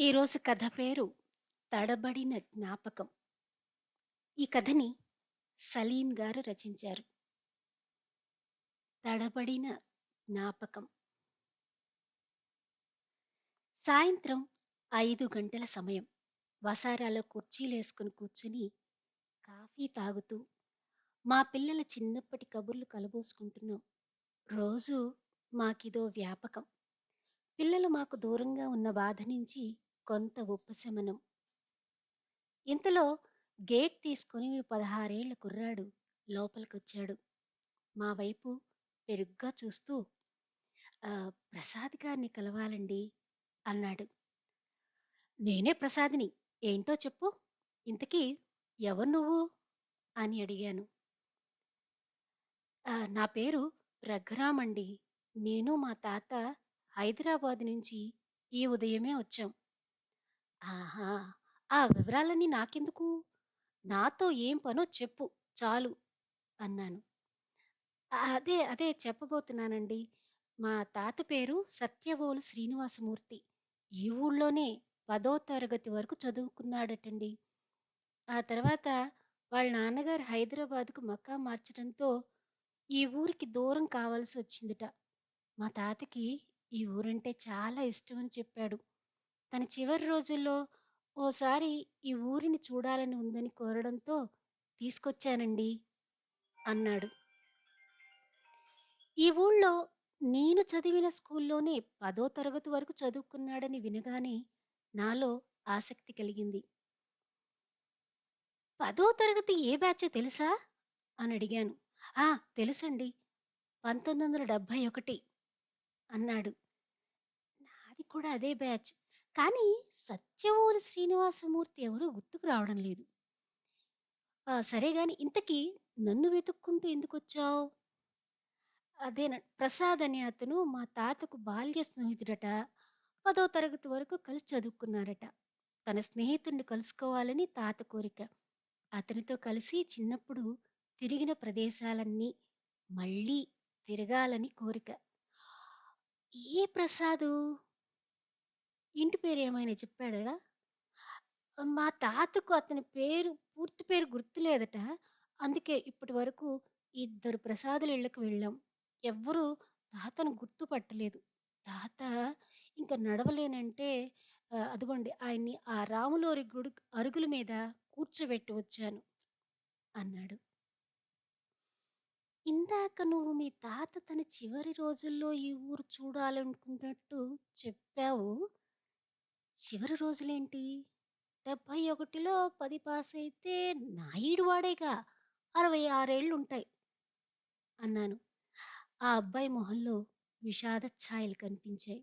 ఈరోజు కథ పేరు తడబడిన జ్ఞాపకం. ఈ కథని సలీం గారు రచించారు. తడబడిన జ్ఞాపకం. సాయంత్రం ఐదు గంటల సమయం. వసారాలో కుర్చీలేసుకుని కూర్చుని కాఫీ తాగుతూ మా పిల్లల చిన్నప్పటి కబుర్లు కలబోసుకుంటున్నాం. రోజు మాకిదో వ్యాపకం. పిల్లలు మాకు దూరంగా ఉన్న బాధ నుంచి కొంత ఉపశమనం. ఇంతలో గేట్ తీసుకుని పదహారేళ్ళ కుర్రాడు లోపలికొచ్చాడు. మా వైపు పెరుగ్గా చూస్తూ "ఆ, ప్రసాద్ గారిని కలవాలండి అన్నాడు. నేనే ప్రసాద్ని ఏంటో చెప్పు ఇంతకీ ఎవరు నువ్వు? అని అడిగాను. నా పేరు రఘురామండి నేను మా తాత హైదరాబాద్ నుంచి ఈ ఉదయమే వచ్చాం. ఆహా! ఆ వివరాలన్నీ నాకెందుకు? నాతో ఏం పనో చెప్పు చాలు అన్నాను. అదే అదే చెప్పబోతున్నానండి. మా తాత పేరు సత్యవోలు శ్రీనివాసమూర్తి. ఈ ఊళ్ళోనే పదో తరగతి వరకు చదువుకున్నాడటండి. ఆ తర్వాత వాళ్ళ నాన్నగారు హైదరాబాద్కు మకాం మార్చడంతో ఈ ఊరికి దూరం కావాల్సి వచ్చిందిట. మా తాతకి ఈ ఊరంటే చాలా ఇష్టం అని చెప్పాడు. తన చివరి రోజుల్లో ఓసారి ఈ ఊరిని చూడాలని ఉందని కోరడంతో తీసుకొచ్చానండి అన్నాడు. ఈ ఊళ్ళో నేను చదివిన స్కూల్లోనే పదో తరగతి వరకు చదువుకున్నాడని వినగానే నాలో ఆసక్తి కలిగింది. పదో తరగతి ఏ బ్యాచ్ తెలుసా? అని అడిగాను. ఆ తెలుసండి. పంతొమ్మిది వందల డెబ్భై ఒకటి అన్నాడు. నాది కూడా అదే బ్యాచ్. కానీ సత్యవోలు శ్రీనివాసమూర్తి ఎవరు గుర్తుకు రావడం లేదు. సరే గాని ఇంతకీ నన్ను వెతుక్కుంటూ ఎందుకు వచ్చావు అదేన ప్రసాద్ అనే అతను మా తాతకు బాల్య స్నేహితుడట. పదో తరగతి వరకు కలిసి చదువుకున్నారట. తన స్నేహితుడిని కలుసుకోవాలని తాత కోరిక. అతనితో కలిసి చిన్నప్పుడు తిరిగిన ప్రదేశాలన్నీ మళ్ళీ తిరగాలని కోరిక. ఏ ప్రసాదు? ఇంటి పేరు ఏమైనా చెప్పాడా మా తాతకు అతని పేరు పూర్తి పేరు గుర్తులేదట. అందుకే ఇప్పటి వరకు ఇద్దరు ప్రసాదుల ఇళ్ళకు వెళ్ళాం. ఎవ్వరూ తాతను గుర్తుపట్టలేదు. తాత ఇంకా నడవలేనంటే అదిగోండి ఆయన్ని ఆ రాములోరి గుడి అరుగుల మీద కూర్చోబెట్టి వచ్చాను అన్నాడు. ఇందాక నువ్వు మీ తాత తన చివరి రోజుల్లో ఈ ఊరు చూడాలనుకున్నట్టు చెప్పావు. చివరి రోజులేంటి? డెబ్భై ఒకటిలో పది పాస్ అయితే నాయుడు వాడేగా అరవై ఆరేళ్ళు ఉంటాయి అన్నాను. ఆ అబ్బాయి మొహంలో విషాద ఛాయలు కనిపించాయి.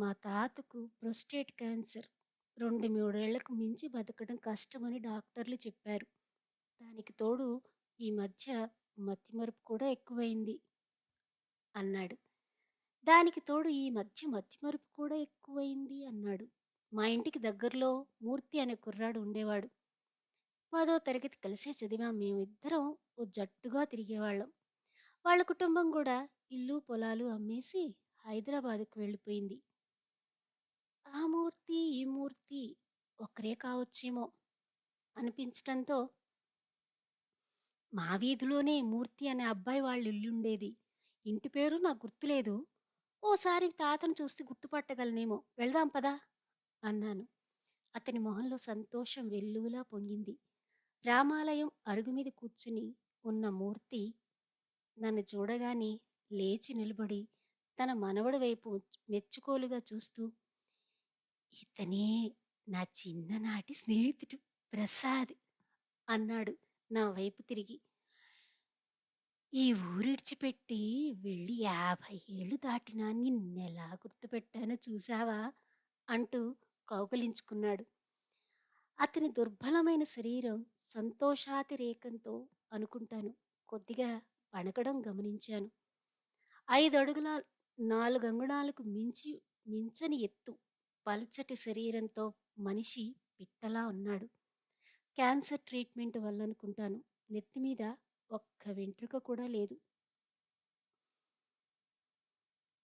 మా తాతకు ప్రొస్టేట్ క్యాన్సర్. రెండు మూడేళ్ళకు మించి బతకడం కష్టమని డాక్టర్లు చెప్పారు. దానికి తోడు ఈ మధ్య మతిమరుపు కూడా ఎక్కువైంది అన్నాడు. దానికి తోడు ఈ మధ్య మతిమరుపు కూడా ఎక్కువైంది అన్నాడు. మా ఇంటికి దగ్గరలో మూర్తి అనే కుర్రాడు ఉండేవాడు. పదో తరగతి కలిసే చదివాం మేమిద్దరం ఓ జట్టుగా తిరిగేవాళ్ళం. వాళ్ళ కుటుంబం కూడా ఇల్లు పొలాలు అమ్మేసి హైదరాబాద్కు వెళ్ళిపోయింది. ఆ మూర్తి ఈ మూర్తి ఒక్కరే కావచ్చేమో అనిపించటంతో మా వీధిలోనే మూర్తి అనే అబ్బాయి వాళ్ళ ఇల్లుండేది. ఇంటి పేరు నాకు గుర్తులేదు. ఓసారి తాతను చూస్తే గుర్తుపట్టగలనేమో. వెళ్దాం పదా? అన్నాను. అతని మొహంలో సంతోషం వెల్లువలా పొంగింది. రామాలయం అరుగు మీద కూర్చుని ఉన్న మూర్తి నన్ను చూడగానే లేచి నిలబడి తన మనవడి వైపు మెచ్చుకోలుగా చూస్తూ ఇతనే నా చిన్ననాటి స్నేహితుడు ప్రసాద్ అన్నాడు నా వైపు తిరిగి. ఈ ఊరిడిచిపెట్టి వెళ్ళి యాభై ఏళ్ళు దాటినా నిన్నెలా గుర్తుపెట్టానో చూసావా అంటూ కౌగలించుకున్నాడు. అతని దుర్బలమైన శరీరం సంతోషాతిరేకంతో అనుకుంటాను. కొద్దిగా వణకడం గమనించాను. ఐదు నాలుగు అంగుళాలకు మించి మించని ఎత్తు పల్చటి శరీరంతో మనిషి పిట్టలా ఉన్నాడు. క్యాన్సర్ ట్రీట్మెంట్ వల్ల అనుకుంటాను నెత్తి మీద ఒక్క వెంట్రుక కూడా లేదు.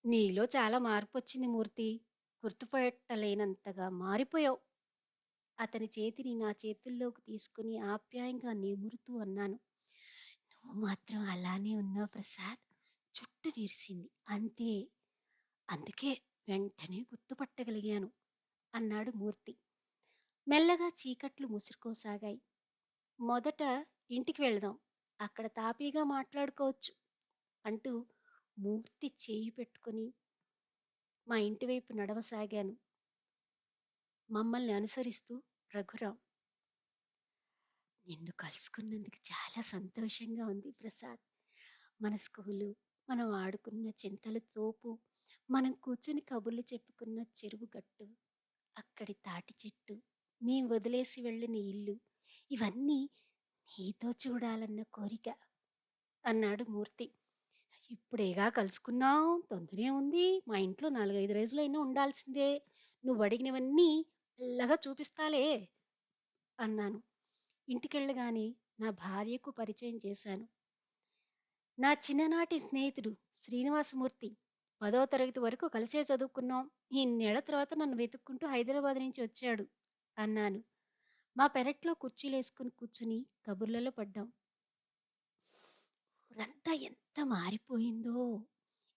నీలో చాలా మార్పు వచ్చింది మూర్తి. గుర్తుపట్టలేనంతగా మారిపోయావు. అతని చేతిని నా చేతుల్లోకి తీసుకుని ఆప్యాయంగా నిమురుతూ అన్నాను. నువ్వు మాత్రం అలానే ఉన్నావు ప్రసాద్. చుట్టూ నిరిసింది అంతే. అందుకే వెంటనే గుర్తుపట్టగలిగాను అన్నాడు మూర్తి. మెల్లగా చీకట్లు ముసురుకోసాగాయి. మొదట ఇంటికి వెళదాం. అక్కడ తాపీగా మాట్లాడుకోవచ్చు. అంటూ మూర్తి చేయి పెట్టుకుని మా ఇంటి వైపు నడవసాగాను. మమ్మల్ని అనుసరిస్తూ రఘురాం నిన్ను కలుసుకున్నందుకు చాలా సంతోషంగా ఉంది ప్రసాద్. మన స్కూలు మనం ఆడుకున్న చింతల తోపు మనం కూర్చొని కబుర్లు చెప్పుకున్న చెరువు గట్టు అక్కడి తాటి చెట్టు మేం వదిలేసి వెళ్ళిన ఇల్లు ఇవన్నీ నీతో చూడాలన్న కోరిక అన్నాడు మూర్తి. ఇప్పుడేగా కలుసుకున్నావు? తొందరే ఉంది. మా ఇంట్లో నాలుగైదు రోజులైనా ఉండాల్సిందే. నువ్వు అడిగినవన్నీ మెల్లగా చూపిస్తాలే అన్నాను. ఇంటికెళ్ళగానే నా భార్యకు పరిచయం చేశాను. నా చిన్ననాటి స్నేహితుడు శ్రీనివాసమూర్తి. పదో తరగతి వరకు కలిసే చదువుకున్నాం. ఇన్నేళ్ళ తర్వాత నన్ను వెతుక్కుంటూ హైదరాబాద్ నుంచి వచ్చాడు అన్నాను. మా పెరట్లో కుర్చీలేసుకుని కూర్చుని కబుర్లలో పడ్డాం. ఊరంతా ఎంత మారిపోయిందో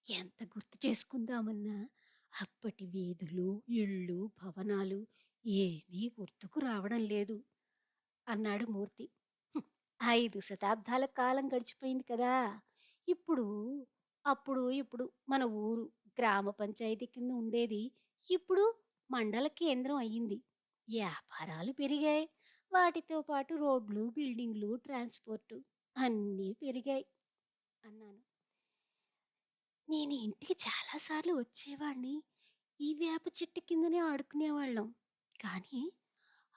ఎంత గుర్తు చేసుకుందామన్నా అప్పటి వీధులు ఇళ్ళు భవనాలు ఏమీ గుర్తుకు రావడం లేదు అన్నాడు మూర్తి. ఐదు శతాబ్దాల కాలం గడిచిపోయింది కదా! ఇప్పుడు అప్పుడు ఇప్పుడు మన ఊరు గ్రామ పంచాయతీ కింద ఉండేది ఇప్పుడు మండల కేంద్రం అయ్యింది. వ్యాపారాలు పెరిగాయి. వాటితో పాటు రోడ్లు బిల్డింగ్లు ట్రాన్స్పోర్టు అన్నీ పెరిగాయి అన్నాను. నేను ఇంటికి చాలాసార్లు వచ్చేవాడిని. ఈ వేప చెట్టు కిందనే ఆడుకునేవాళ్ళం. కానీ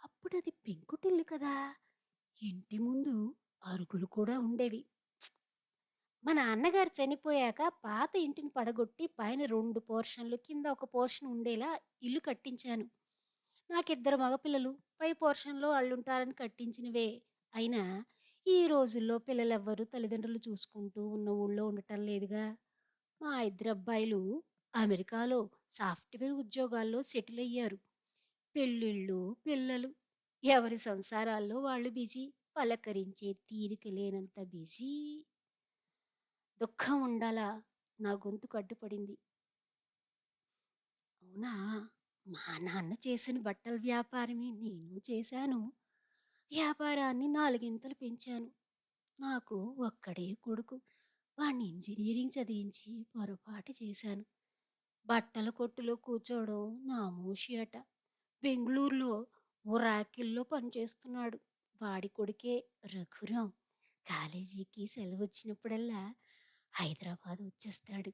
అప్పుడు అది పెంకుటిల్లు కదా. ఇంటి ముందు అరుగులు కూడా ఉండేవి. మా నాన్నగారు చనిపోయాక పాత ఇంటిని పడగొట్టి పైన రెండు పోర్షన్లు కింద ఒక పోర్షన్ ఉండేలా ఇల్లు కట్టించాను. నాకిద్దరు మగపిల్లలు పై పోర్షన్లో అళ్ళుంటారని కట్టించినవే. అయినా ఈ రోజుల్లో పిల్లలెవ్వరూ తల్లిదండ్రులు చూసుకుంటూ ఉన్న ఊళ్ళో ఉండటం లేదుగా. మా ఇద్దరు అబ్బాయిలు అమెరికాలో సాఫ్ట్వేర్ ఉద్యోగాల్లో సెటిల్ అయ్యారు పెళ్ళిళ్ళు పిల్లలు ఎవరి సంసారాల్లో వాళ్ళు బిజీ పలకరించే తీరిక లేనంత బిజీ. దుఃఖం ఉండాలా? నా గొంతు కట్టుపడింది. అవునా? మా నాన్న చేసిన బట్టల వ్యాపారమే నేను చేశాను. వ్యాపారాన్ని నాలుగింతలు పెంచాను. నాకు ఒక్కడే కొడుకు. వాణ్ణి ఇంజనీరింగ్ చదివించి పొరపాటు చేశాను. బట్టల కొట్టులో కూర్చోవడం నా మూషి అట. బెంగళూరులో ఉరాకిల్లో పనిచేస్తున్నాడు. వాడి కొడుకే రఘురాం. కాలేజీకి సెలవు వచ్చినప్పుడల్లా హైదరాబాద్ వచ్చేస్తాడు.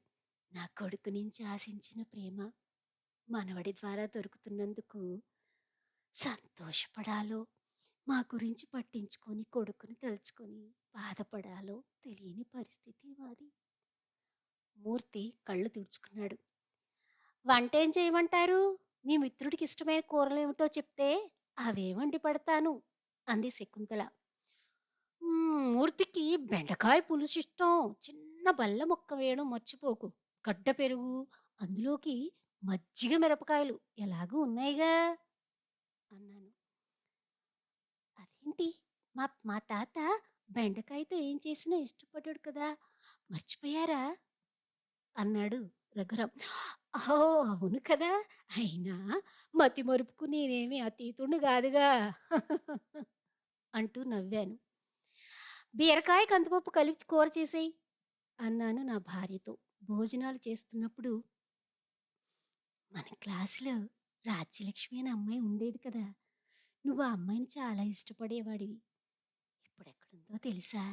నా కొడుకు నుంచి ఆశించిన ప్రేమ మనవడి ద్వారా దొరుకుతున్నందుకు సంతోషపడాలో మా గురించి పట్టించుకొని కొడుకుని తలుచుకొని బాధపడాలో తెలియని పరిస్థితి మాది. మూర్తి కళ్ళు తుడుచుకున్నాడు. వంటేం చేయమంటారు? మీ మిత్రుడికి ఇష్టమైన కూరలు ఏమిటో చెప్తే అవే వండి పడతాను? అంది శకుంతల. మూర్తికి బెండకాయ పులుసు ఇష్టం చిన్న బల్ల ముక్క వేయడం మర్చిపోకు. గడ్డ పెరుగు అందులోకి మజ్జిగ మిరపకాయలు ఎలాగూ ఉన్నాయిగా? అన్నాను. అదేంటి? మా మా తాత బెండకాయతో ఏం చేసినా ఇష్టపడ్డాడు కదా మర్చిపోయారా? అన్నాడు రఘురాం ఓ అవును కదా అయినా మతి మరుపుకు నేనేమి అతీతుణ్ణి కాదుగా? అంటూ నవ్వాను. బీరకాయ కందిపప్పు కలిపి కూర చేసేయి అన్నాను నా భార్యతో. భోజనాలు చేస్తున్నప్పుడు మన క్లాసులో రాజ్యలక్ష్మి అనే అమ్మాయి ఉండేది కదా. నువ్వు ఆ అమ్మాయిని చాలా ఇష్టపడేవాడివి. ఇప్పుడెక్కడుందో తెలుసా?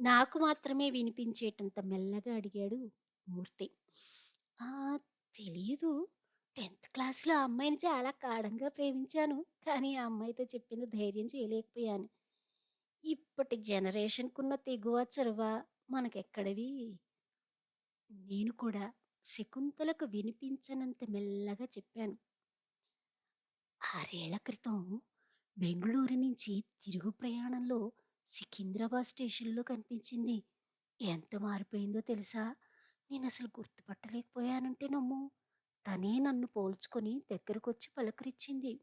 నాకు మాత్రమే వినిపించేటంత మెల్లగా అడిగాడు మూర్తి. ఆ తెలియదు టెన్త్ క్లాస్లో ఆ అమ్మాయిని చాలా కాడంగా ప్రేమించాను. కానీ ఆ అమ్మాయితో చెప్పింది ధైర్యం చేయలేకపోయాను. ఇప్పటి జనరేషన్కున్న తెగువ చొరవ మనకెక్కడవి? నేను కూడా. శకుంతలకు వినిపించనంత మెల్లగా చెప్పాను ఆరేళ్ళ క్రితం బెంగళూరు నుంచి తిరుగు ప్రయాణంలో సికింద్రాబాద్ స్టేషన్లో కనిపించింది ఎంత మారిపోయిందో తెలుసా నేను అసలు గుర్తుపట్టలేకపోయానంటే నమ్ము తనే నన్ను పోల్చుకొని దగ్గరకొచ్చి పలకరించింది.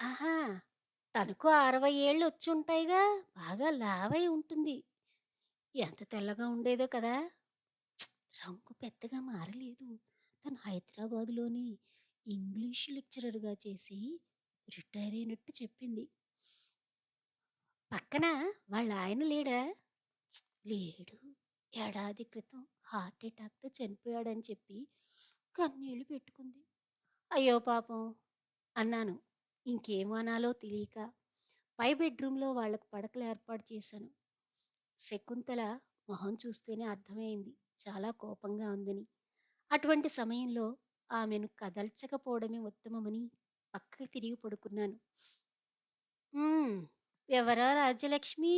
ఆహా! తనకు 60 ఏళ్ళు వచ్చి ఉంటాయిగా బాగా లావై ఉంటుంది. ఎంత తెల్లగా ఉండేదో కదా! రంగు పెద్దగా మారలేదు. తను హైదరాబాదులోని ఇంగ్లీష్ లెక్చరర్‌గా చేసి రిటైర్ అయినట్టు చెప్పింది. పక్కన వాళ్ళ ఆయన లేడా? లేడు. ఏడాది క్రితం హార్ట్ అటాక్‌తో చనిపోయాడని చెప్పి కన్నీళ్ళు పెట్టుకుంది. అయ్యో పాపం! అన్నాను. ఇంకేం అనాలో తెలియక. పై బెడ్‌రూమ్‌లో వాళ్ళకు పడకలు ఏర్పాటు చేశాను. శకుంతల మొహం చూస్తేనే అర్థమైంది చాలా కోపంగా ఉందని. అటువంటి సమయంలో ఆమెను కదల్చకపోవడమే ఉత్తమమని పక్కకి తిరిగి పడుకున్నాను. ఎవరా రాజ్యలక్ష్మి?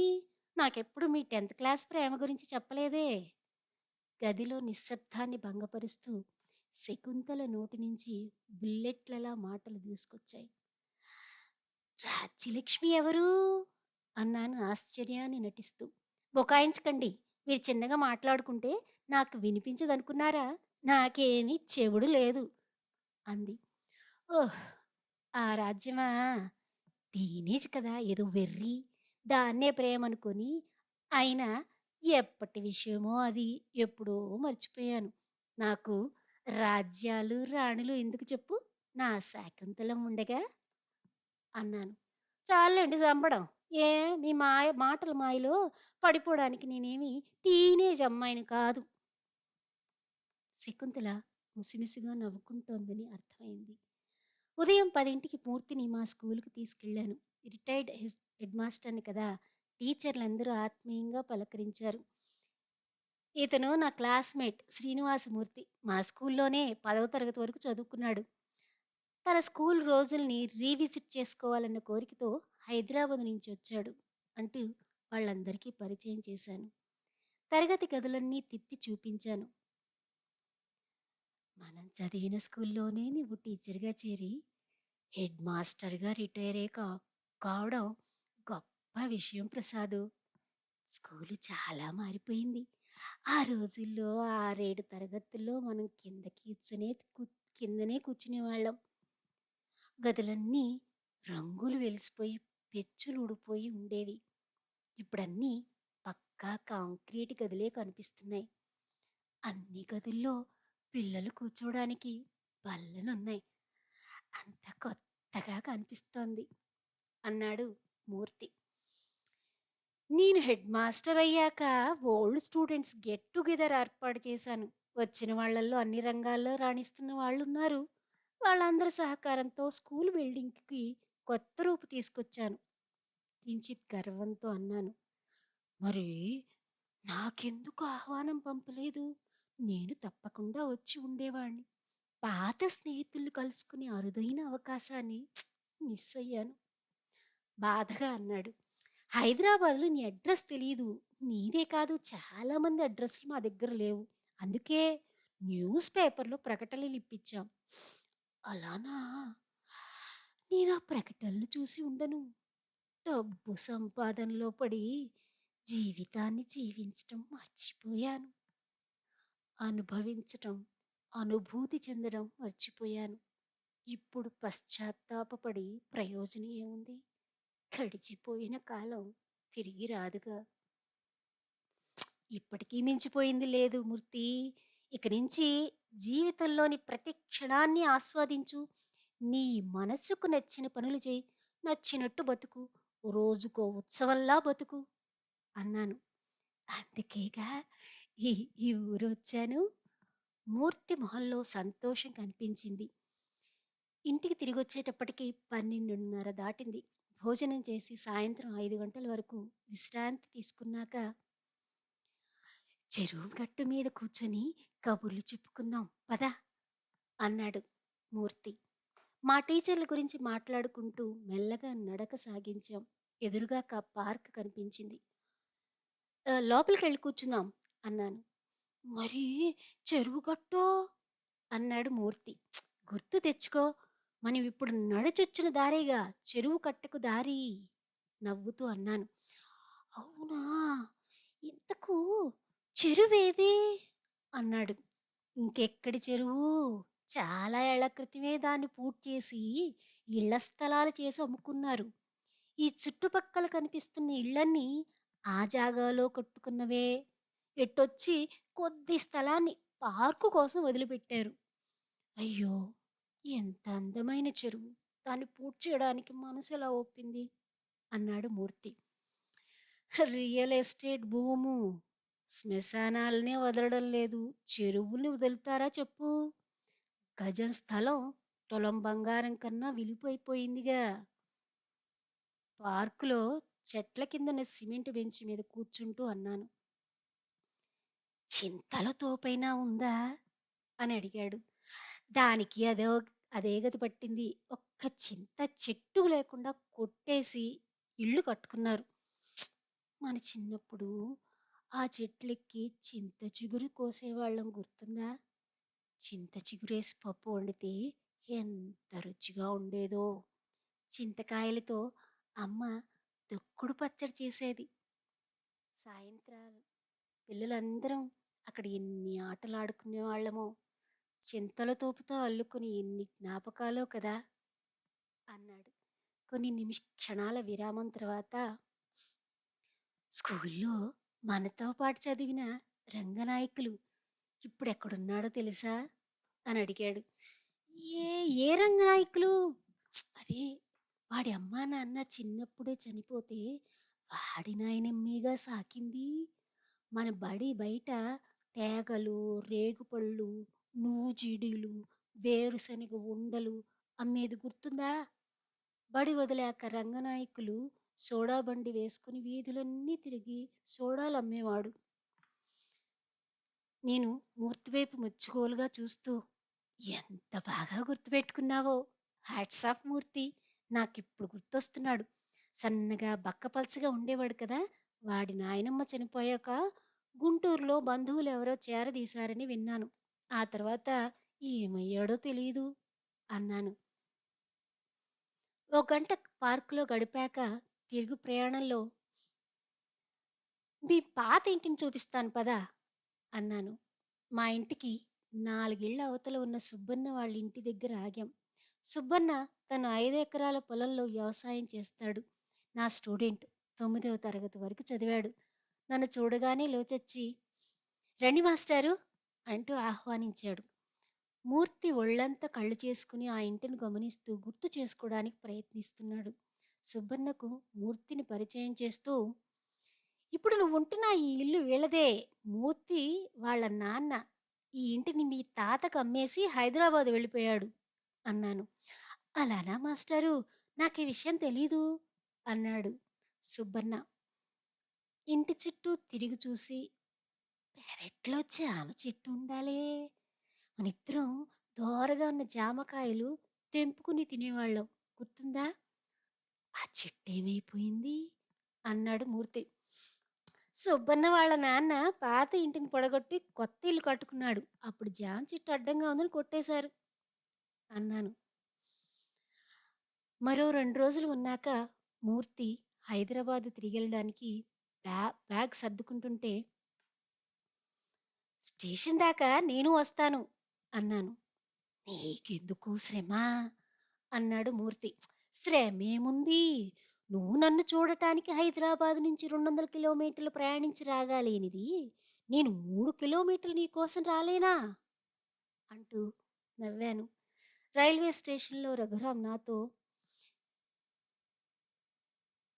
నాకెప్పుడు మీ 10థ్ క్లాస్ ప్రేమ గురించి చెప్పలేదే? గదిలో నిశ్శబ్దాన్ని భంగపరుస్తూ శకుంతల నోటి నుంచి బుల్లెట్లలా మాటలు దూసుకొచ్చాయి. రాజ్యలక్ష్మి ఎవరు? అన్నాను ఆశ్చర్యాన్ని నటిస్తూ. బొకాయించకండి మీరు చిన్నగా మాట్లాడుకుంటే నాకు వినిపించదనుకున్నారా? నాకేమీ చెవుడు లేదు అంది. ఓహ్! ఆ రాజ్యమా? టీనేజ్ కదా ఏదో వెర్రి. దాన్నే ప్రేమనుకొని అయినా ఎప్పటి విషయమో అది ఎప్పుడో మర్చిపోయాను. నాకు రాజ్యాలు, రాణులు ఎందుకు చెప్పు? నా శాకుంతలం ఉండగా అన్నాను. చాలండి చంపడం. ఏ మీ మాయ మాటల మాయలో పడిపోవడానికి నేనేమి టీనేజ్ అమ్మాయిని కాదు. శకుంతల ముసిమిసిగా నవ్వుకుంటోందని అర్థమైంది. ఉదయం పదింటికి మూర్తిని మా స్కూల్కి తీసుకెళ్ళాను. రిటైర్డ్ హెడ్ మాస్టర్ని కదా! టీచర్లందరూ ఆత్మీయంగా పలకరించారు. ఇతను నా క్లాస్‌మేట్ శ్రీనివాసమూర్తి. మా స్కూల్లోనే పదవ తరగతి వరకు చదువుకున్నాడు. తన స్కూల్ రోజుల్ని రీవిజిట్ చేసుకోవాలన్న కోరికతో హైదరాబాద్ నుంచి వచ్చాడు అంటూ వాళ్ళందరికీ పరిచయం చేశాను. తరగతి గదులన్నీ తిప్పి చూపించాను. మనం చదివిన స్కూల్లోనే నువ్వు టీచర్‌గా చేరి హెడ్ మాస్టర్‌గా రిటైర్ అయ్యి కావడం గొప్ప విషయం ప్రసాదు. స్కూలు చాలా మారిపోయింది. ఆ రోజుల్లో ఆరేడు తరగతుల్లో మనం కింద కూర్చునే కిందనే కూర్చునేవాళ్ళం. గదులన్నీ రంగులు వెలిసిపోయి పెచ్చులు ఊడిపోయి ఉండేవి. ఇప్పుడన్నీ పక్కా కాంక్రీట్ గదిలే కనిపిస్తున్నాయి. అన్ని గదుల్లో పిల్లలు కూర్చోవడానికి బల్లలున్నాయి. అంత కొత్తగా కనిపిస్తోంది అన్నాడు మూర్తి. నేను హెడ్ మాస్టర్ అయ్యాక ఓల్డ్ స్టూడెంట్స్ గెట్ టుగెదర్ ఏర్పాటు చేశాను. వచ్చిన వాళ్ళల్లో అన్ని రంగాల్లో రాణిస్తున్న వాళ్ళు ఉన్నారు వాళ్ళందరి సహకారంతో స్కూల్ బిల్డింగ్‌కి కొత్త రూపు తీసుకొచ్చాను. కించిత్ గర్వంతో అన్నాను. మరి నాకెందుకు ఆహ్వానం పంపలేదు? నేను తప్పకుండా వచ్చి ఉండేవాణ్ణి. పాత స్నేహితులు కలుసుకునే అరుదైన అవకాశాన్ని మిస్ అయ్యాను. బాధగా అన్నాడు. హైదరాబాద్‌లో నీ అడ్రస్ తెలియదు నీదే కాదు చాలా మంది అడ్రస్‌లు మా దగ్గర లేవు. అందుకే న్యూస్ పేపర్‌లో ప్రకటనలు ఇప్పించాం. అలానా? నేనా ప్రకటనలు చూసి ఉండను. డబ్బు సంపాదనలో పడి జీవితాన్ని జీవించటం మర్చిపోయాను. అనుభవించటం, అనుభూతి చెందడం మర్చిపోయాను. ఇప్పుడు పశ్చాత్తాపపడి ప్రయోజనం ఏముంది? గడిచిపోయిన కాలం తిరిగి రాదుగా. ఇప్పటికీ మించిపోయింది లేదు మూర్తి. ఇక నుంచి జీవితంలోని ప్రతి క్షణాన్ని ఆస్వాదించు. నీ మనస్సుకు నచ్చిన పనులు చెయ్యి. నచ్చినట్టు బతుకు. రోజుకో ఉత్సవంలా బతుకు అన్నాను. అందుకేగా ఈ ఈ ఊరొచ్చాను. మూర్తి మొహంలో సంతోషం కనిపించింది. ఇంటికి తిరిగొచ్చేటప్పటికి 12:30 దాటింది. భోజనం చేసి సాయంత్రం ఐదు గంటల వరకు విశ్రాంతి తీసుకున్నాక చెరువు గట్టు మీద కూర్చొని కబుర్లు చెప్పుకుందాం పద అన్నాడు మూర్తి. మా టీచర్ల గురించి మాట్లాడుకుంటూ మెల్లగా నడక సాగించాం. ఎదురుగా పార్క్ కనిపించింది. లోపలికి లోపలికెళ్ళి కూర్చుందాం అన్నాను. మరి చెరువు గట్టో అన్నాడు మూర్తి. గుర్తు తెచ్చుకో మనం ఇప్పుడు నడచొచ్చిన దారేగా చెరువు కట్టకు దారి నవ్వుతూ అన్నాను. అవునా ఇంతకు చెరువేది అన్నాడు. ఇంకెక్కడి చెరువు చాలా ఏళ్ళ క్రితమే దాన్ని పూర్తి చేసి ఇళ్ళ స్థలాలు చేసి అమ్ముకున్నారు. ఈ చుట్టుపక్కల కనిపిస్తున్న ఇళ్ళన్నీ ఆ జాగాలో కట్టుకున్నవే. ఎట్టొచ్చి కొద్ది స్థలాన్ని పార్కు కోసం వదిలిపెట్టారు. అయ్యో! ఎంత అందమైన చెరువు. దాన్ని పూర్తి చేయడానికి మనసు ఎలా ఒప్పింది? అన్నాడు మూర్తి. Real estate భూము. శ్మశానాలనే వదలడం లేదు. చెరువుల్ని వదులుతారా చెప్పు? గజం స్థలం తులం బంగారం కన్నా విలువైపోయిందిగా. పార్కులో చెట్ల కిందన సిమెంట్ బెంచ్ మీద కూర్చుంటూ అన్నాను. చింతల తోపైనా ఉందా? అని అడిగాడు. దానికి అదే అదే గతి పట్టింది. ఒక్క చింత చెట్టు లేకుండా కొట్టేసి ఇల్లు కట్టుకున్నారు. మన చిన్నప్పుడు ఆ చెట్లెక్కి చింత చిగురు కోసేవాళ్ళం గుర్తుందా? చింత చిగురేసి పప్పు వండితే ఎంత రుచిగా ఉండేదో. చింతకాయలతో అమ్మ దొక్కుడు పచ్చడి చేసేది. సాయంత్రాలు పిల్లలందరం అక్కడ ఎన్ని ఆటలు ఆడుకునే వాళ్ళమో. చింతల తోపుతో అల్లుకుని ఎన్ని జ్ఞాపకాలో కదా. అన్నాడు. కొన్ని నిమిష క్షణాల విరామం తర్వాత స్కూల్లో మనతో పాటు చదివిన రంగనాయకులు ఇప్పుడు ఎక్కడున్నాడో తెలుసా? అని అడిగాడు ఏ ఏ రంగనాయకులు? అదే వాడి అమ్మా నాన్న చిన్నప్పుడే చనిపోతే వాడి నాయనమ్మీగా సాకింది. మన బడి బయట తేగలు రేగుపళ్ళు నూజిడీలు వేరుశనగ ఉండలు అమ్మేది గుర్తుందా? బడి వదిలాక రంగనాయకులు సోడా బండి వేసుకుని వీధులన్నీ తిరిగి సోడాలు అమ్మేవాడు. నేను మూర్తివైపు ముచ్చుకోలుగా చూస్తూ ఎంత బాగా గుర్తుపెట్టుకున్నావో! హ్యాట్స్ ఆఫ్ మూర్తి నాకిప్పుడు గుర్తొస్తున్నాడు. సన్నగా బక్కపల్చగా ఉండేవాడు కదా! వాడి నాయనమ్మ చనిపోయాక గుంటూరులో బంధువులు ఎవరో చేరదీశారని విన్నాను. ఆ తర్వాత ఏమయ్యాడో తెలియదు అన్నాను. ఓ గంట పార్కులో గడిపాక తిరుగు ప్రయాణంలో మీ పాత ఇంటిని చూపిస్తాను పదా! అన్నాను. మా ఇంటికి నాలుగిళ్ళ అవతల ఉన్న సుబ్బన్న వాళ్ళ ఇంటి దగ్గర ఆగాం. సుబ్బన్న తన ఐదు ఎకరాల పొలంలో వ్యవసాయం చేస్తాడు. నా స్టూడెంట్ తొమ్మిదవ తరగతి వరకు చదివాడు. నన్ను చూడగానే లోచొచ్చి రండి మాస్టారు అంటూ ఆహ్వానించాడు. మూర్తి ఒళ్ళంతా కళ్ళు చేసుకుని ఆ ఇంటిని గమనిస్తూ గుర్తు చేసుకోవడానికి ప్రయత్నిస్తున్నాడు. సుబ్బన్నకు మూర్తిని పరిచయం చేస్తూ ఇప్పుడు నువ్వు ఉంటున్న ఈ ఇల్లు వీళ్ళదే. మూర్తి వాళ్ళ నాన్న ఈ ఇంటిని మీ తాతకు అమ్మేసి హైదరాబాద్ వెళ్ళిపోయాడు అన్నాను. అలానా మాస్టారు? నాకు ఈ విషయం తెలీదు అన్నాడు సుబ్బన్న. ఇంటి చుట్టూ తిరిగి చూసి పెరట్లో జామ చెట్టు ఉండాలే. మనిద్దరం దోరగా ఉన్న జామకాయలు తెంపుకుని తినేవాళ్ళం. గుర్తుందా? ఆ చెట్టు ఏమైపోయింది అన్నాడు మూర్తి. సుబ్బన్న వాళ్ళ నాన్న పాత ఇంటిని పొడగొట్టి కొత్త ఇల్లు కట్టుకున్నాడు. అప్పుడు జామ చెట్టు అడ్డంగా ఉందని కొట్టేశారు అన్నాను. మరో రెండు రోజులు ఉన్నాక మూర్తి హైదరాబాద్ తిరిగెళ్ళడానికి బ్యా బ్యాగ్ సర్దుకుంటుంటే స్టేషన్ దాకా నేను వస్తాను అన్నాను. నీకెందుకు శ్రమ? అన్నాడు మూర్తి. శ్రమేముంది? నువ్వు నన్ను చూడటానికి హైదరాబాద్ నుంచి రెండు వందల కిలోమీటర్లు ప్రయాణించి రాగాలేనిది నేను మూడు కిలోమీటర్లు నీ కోసం రాలేనా? అంటూ నవ్వాను. రైల్వే స్టేషన్లో రఘురాం నాతో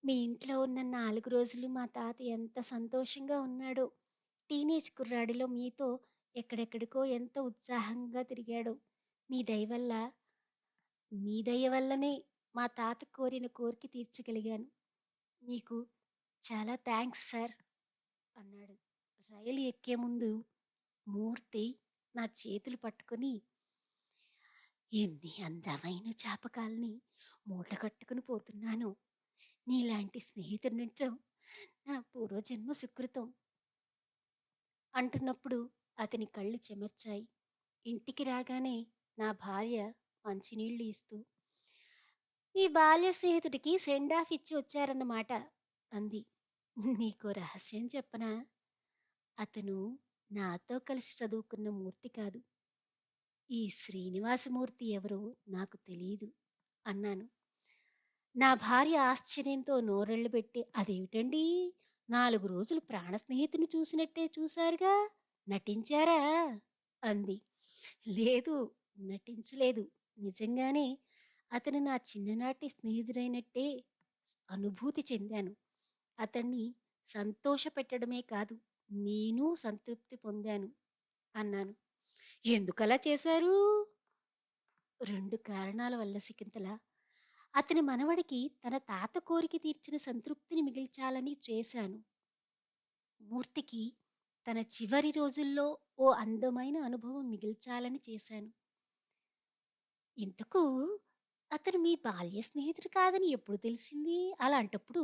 మీ ఇంట్లో ఉన్న నాలుగు రోజులు మా తాత ఎంత సంతోషంగా ఉన్నాడో. టీనేజ్ కుర్రాడిలో మీతో ఎక్కడెక్కడికో ఎంత ఉత్సాహంగా తిరిగాడో. మీ దయ వల్ల మీ దయ వల్లనే మా తాత కోరిన కోరిక తీర్చగలిగాను. మీకు చాలా థ్యాంక్స్ సార్ అన్నాడు. రైలు ఎక్కే ముందు మూర్తి నా చేతులు పట్టుకొని ఎన్ని అందమైన జ్ఞాపకాల్ని మూట కట్టుకుని పోతున్నాను. నీలాంటి స్నేహితుడుండటం నా పూర్వజన్మ సుకృతం. అంటున్నప్పుడు అతని కళ్ళు చెమర్చాయి. ఇంటికి రాగానే నా భార్య మంచినీళ్ళు ఇస్తూ ఈ బాల్య స్నేహితుడికి సెండ్ ఆఫ్ ఇచ్చి వచ్చారన్నమాట అంది. నీకు రహస్యం చెప్పనా? అతను నాతో కలిసి చదువుకున్న మూర్తి కాదు. ఈ శ్రీనివాసమూర్తి ఎవరో నాకు తెలియదు అన్నాను. నా భార్య ఆశ్చర్యంతో నోరెళ్ళు పెట్టి అదేమిటండి? నాలుగు రోజులు ప్రాణ స్నేహితుని చూసినట్టే చూశారుగా? నటించారా? అంది. లేదు నటించలేదు. నిజంగానే అతను నా చిన్ననాటి స్నేహితుడైనట్టే అనుభూతి చెందాను. అతన్ని సంతోషపెట్టడమే కాదు నేను సంతృప్తి పొందాను అన్నాను. ఎందుకలా చేశారు? రెండు కారణాల వల్ల శకుంతల. అతని మనవడికి తన తాత కోరిక తీర్చిన సంతృప్తిని మిగిల్చాలని చేశాను. మూర్తికి తన చివరి రోజుల్లో ఓ అందమైన అనుభవం మిగిల్చాలని చేశాను. ఇంతకు అతను మీ బాల్య స్నేహితుడు కాదని ఎప్పుడు తెలిసింది? అలాంటప్పుడు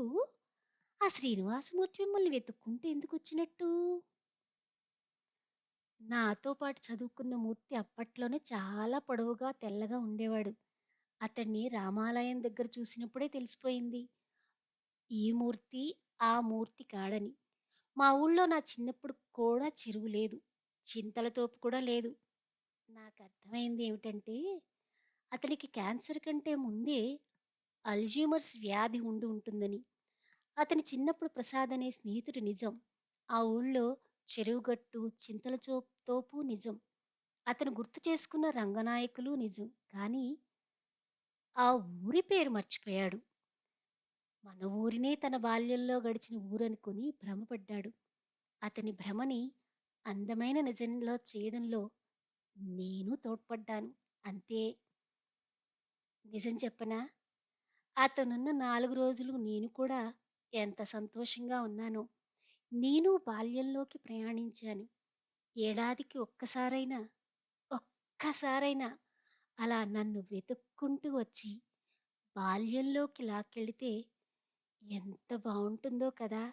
ఆ శ్రీనివాసమూర్తి మిమ్మల్ని వెతుక్కుంటూ ఎందుకు వచ్చినట్టు? నాతో పాటు చదువుకున్న మూర్తి అప్పట్లోనే చాలా పొడవుగా తెల్లగా ఉండేవాడు. అతన్ని రామాలయం దగ్గర చూసినప్పుడే తెలిసిపోయింది. ఈ మూర్తి ఆ మూర్తి కాడని. మా ఊళ్ళో నా చిన్నప్పుడు కూడా చెరువు లేదు. చింతల తోపు కూడా లేదు. నాకు అర్థమైంది ఏమిటంటే అతనికి క్యాన్సర్ కంటే ముందే అల్జీమర్స్ వ్యాధి ఉండి ఉంటుందని. అతని చిన్నప్పుడు ప్రసాద్ అనే స్నేహితుడు నిజం. ఆ ఊళ్ళో చెరువుగట్టు చింతల తోపు నిజం. అతను గుర్తు చేసుకున్న రంగనాయకులు నిజం. కానీ ఆ ఊరి పేరు మర్చిపోయాడు. మన ఊరినే తన బాల్యంలో గడిచిన ఊరనుకుని భ్రమపడ్డాడు. అతని భ్రమని అందమైన నిజంలో చేయడంలో నేను తోడ్పడ్డాను. అంతే. నిజం చెప్పనా? అతనున్న నాలుగు రోజులు నేను కూడా ఎంత సంతోషంగా ఉన్నానో నేను బాల్యంలోకి ప్రయాణించాను. ఏడాదికి ఒక్కసారైనా ఒక్కసారైనా అలా నన్ను వెతుక్కుంటూ వచ్చి బాల్యంలోకి లాక్కెళితే ఎంత బాగుంటుందో కదా?